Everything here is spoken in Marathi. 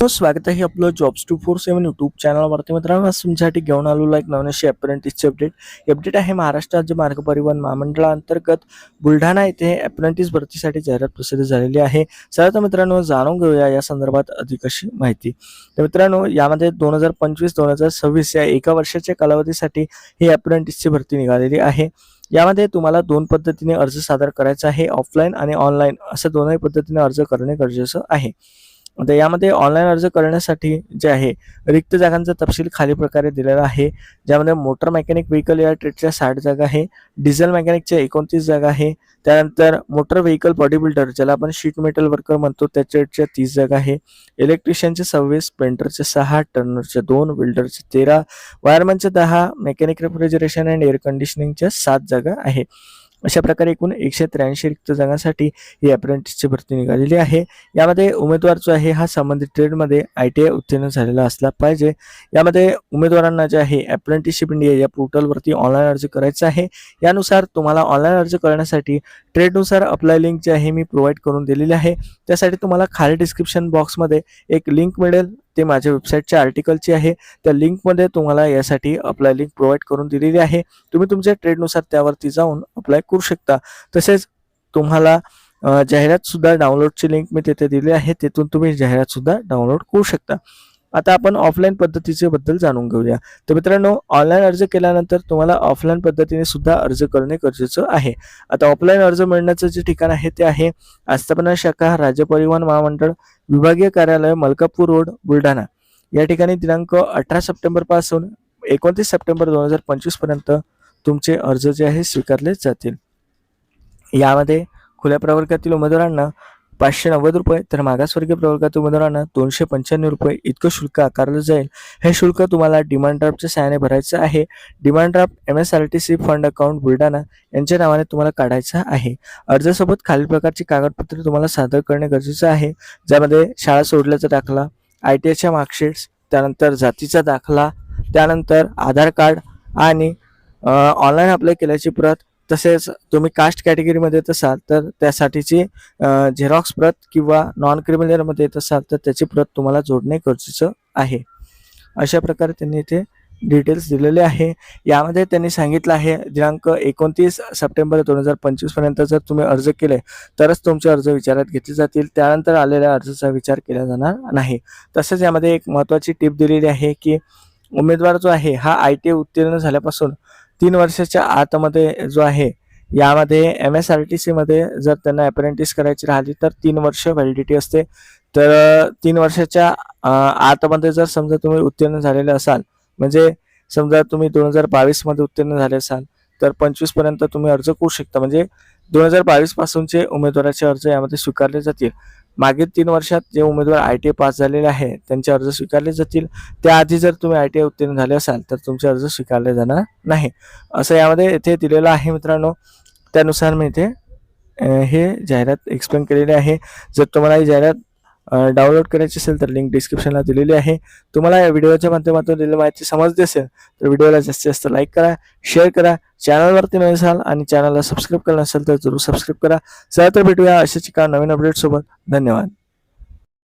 स्वागत आहे आपलं jobs two four seven YouTube चॅनलवरती मित्रांनो आज तुमच्यासाठी घेऊन आलेलो एक नवीन अशी अप्रेंटिसची अपडेट अपडेट आहे महाराष्ट्र राज्य मार्ग परिवहन महामंडळाअंतर्गत बुलढाणा येथे अप्रेंटिस भरतीसाठी जाहिरात प्रसिद्ध झालेली आहे. चला तर मित्रांनो जाणून घेऊया या संदर्भात अधिक अशी माहिती. तर मित्रांनो यामध्ये दोन हजार पंचवीस दोन हजार सव्वीस या एका वर्षाच्या कालावधीसाठी ही अप्रेंटिसची भरती निघालेली आहे. यामध्ये तुम्हाला दोन पद्धतीने अर्ज सादर करायचा आहे ऑफलाईन आणि ऑनलाईन असं दोनही पद्धतीने अर्ज करणे गरजेचं आहे. आता यामध्ये ऑनलाईन अर्ज करण्यासाठी जे आहे रिक्त जागांचा तपशील खाली प्रकारे दिलेला आहे. ज्यामध्ये मोटर मेकॅनिक व्हेकल या ट्रेडच्या साठ जागा आहे डिझेल मेकॅनिकच्या एकोणतीस जागा आहे. त्यानंतर मोटर व्हेकल बॉडी बिल्डर ज्याला आपण शीट मेटल वर्कर म्हणतो त्या ट्रेडच्या तीस जागा आहे. इलेक्ट्रिशियनचे सव्वीस पेंटरचे सहा टर्नरचे दोन बिल्डरचे तेरा वायरमनचे दहा मेकॅनिक रेफ्रिजरेशन अँड एअर कंडिशनिंगच्या सात जागा आहे. अशा प्रकारे एकूण एकशे त्र्याऐंशी रिक्त जागांसाठी ही अप्रेंटिसची भरती निघालेली आहे. यामध्ये उमेदवार जो आहे हा संबंधित ट्रेडमध्ये आय टी आय उत्तीर्ण झालेला असला पाहिजे. यामध्ये उमेदवारांना जे आहे अप्रेंटिसशिप इंडिया या पोर्टलवरती ऑनलाईन अर्ज करायचा आहे. यानुसार तुम्हाला ऑनलाईन अर्ज करण्यासाठी ट्रेडनुसार अप्लाय लिंक जे आहे मी प्रोव्हाइड करून दिलेली आहे. त्यासाठी तुम्हाला खाली डिस्क्रिप्शन बॉक्समध्ये एक लिंक मिळेल. ते माझ्या वेबसाईटच्या आर्टिकलची आहे. त्या लिंकमध्ये तुम्हाला यासाठी अप्लाय लिंक प्रोव्हाइड करून दिलेली आहे. तुम्ही तुमच्या ट्रेडनुसार त्यावरती जाऊन अप्लाय करू शकता. तसेच तुम्हाला जाहिरातसुद्धा जाहिरात सुद्धा डाउनलोडची लिंक मी तिथे दिली आहे. तिथून तुम्ही जाहिरात सुद्धा डाउनलोड करू शकता. आता आपण ऑफलाईन पद्धतीचे बद्दल जाणून घेऊया. तर मित्रांनो ऑनलाईन अर्ज केल्यानंतर तुम्हाला ऑफलाईन पद्धतीने सुद्धा अर्ज करणे गरजेचं आहे. आता ऑफलाईन अर्ज मिळण्याचं जे ठिकाण आहे ते आहे आस्थापना शाखा राज्य परिवहन महामंडळ विभागीय कार्यालय मलकापूर रोड बुलढाणा. या ठिकाणी दिनांक अठरा सप्टेंबरपासून एकोणतीस सप्टेंबर दोन हजार पंचवीसपर्यंत तुमचे अर्ज जे आहे स्वीकारले जातील. यामध्ये खुल्या प्रवर्गातील उमेदवारांना पाचशे नव्वद रुपये तर मागासवर्गीय प्रवर्गातील उमेदवारांना दोनशे पंच्याण्णव रुपये इतकं शुल्क आकारलं जाईल. हे शुल्क तुम्हाला डिमांड ड्राफ्टच्या सहाय्याने भरायचं आहे. Demand draft M S R T C fund account Buldhana यांच्या नावाने तुम्हाला काढायचा आहे. अर्जासोबत खालील प्रकारची कागदपत्रे तुम्हाला सादर करणे गरजेचं आहे. ज्यामध्ये शाळा सोडल्याचा दाखला आय टी आयच्या मार्कशीट्स त्यानंतर जातीचा दाखला त्यानंतर आधार कार्ड आणि ऑनलाईन अप्लाय केल्याची प्रत तसेच तुम्ही कास्ट कॅटेगरीमध्ये येत असाल तर त्यासाठीची झेरॉक्स प्रत किंवा नॉन क्रिमिनलमध्ये येत असाल तर त्याची प्रत तुम्हाला जोडणे गरजेचं आहे. अशा प्रकारे त्यांनी इथे डिटेल्स दिलेले आहे. यामध्ये त्यांनी सांगितलं आहे दिनांक एकोणतीस सप्टेंबर दोन हजार पंचवीसपर्यंत जर तुम्ही अर्ज केले तरच तुमचे अर्ज विचारात घेतले जातील. त्यानंतर आलेल्या अर्जाचा विचार केला जाणार नाही. तसेच यामध्ये एक महत्त्वाची टिप दिलेली आहे की उमेदवार जो आहे हा आय टी उत्तीर्ण झाल्यापासून तीन वर्षाच्या आतमध्ये जो आहे यामध्ये एम एस आर टी सीमध्ये जर त्यांना अप्रेंटिस करायची राहिली तर तीन वर्ष व्हॅलिडिटी असते. तर तीन वर्षाच्या आतमध्ये जर समजा तुम्ही उत्तीर्ण झालेले असाल म्हणजे समजा तुम्ही दोन हजार बावीसमध्ये उत्तीर्ण झाले असाल तर पंचवीसपर्यंत तुम्ही अर्ज करू शकता. म्हणजे दोन हजार बावीस पासूनचे उमेदवाराचे अर्ज यामध्ये स्वीकारले जातील. मागील तीन वर्षात जे उमेदवार आय टी आय पास झालेले आहे त्यांचे अर्ज स्वीकारले जातील. त्याआधी जर तुम्ही आय टी आय उत्तीर्ण झाले असाल तर तुमचे अर्ज स्वीकारले जाणार नाही. असं यामध्ये इथे दिलेलं आहे मित्रांनो. त्यानुसार मी इथे हे जाहिरात एक्सप्लेन केलेली आहे. जर तुम्हाला ही जाहिरात डाउनलोड करायची असेल तर लिंक डिस्क्रिप्शनला दिलेली आहे. तुम्हाला या व्हिडिओच्या माध्यमातून दिलेली माहिती समजली असेल तर व्हिडिओला जास्तीत जास्त लाईक करा शेअर करा चॅनलवरती नवीन असाल आणि चॅनलला सबस्क्राईब केलं नसेल तर जरूर सबस्क्राईब करा. चला तर भेटूया अशाच एका नवीन अपडेटसोबत धन्यवाद.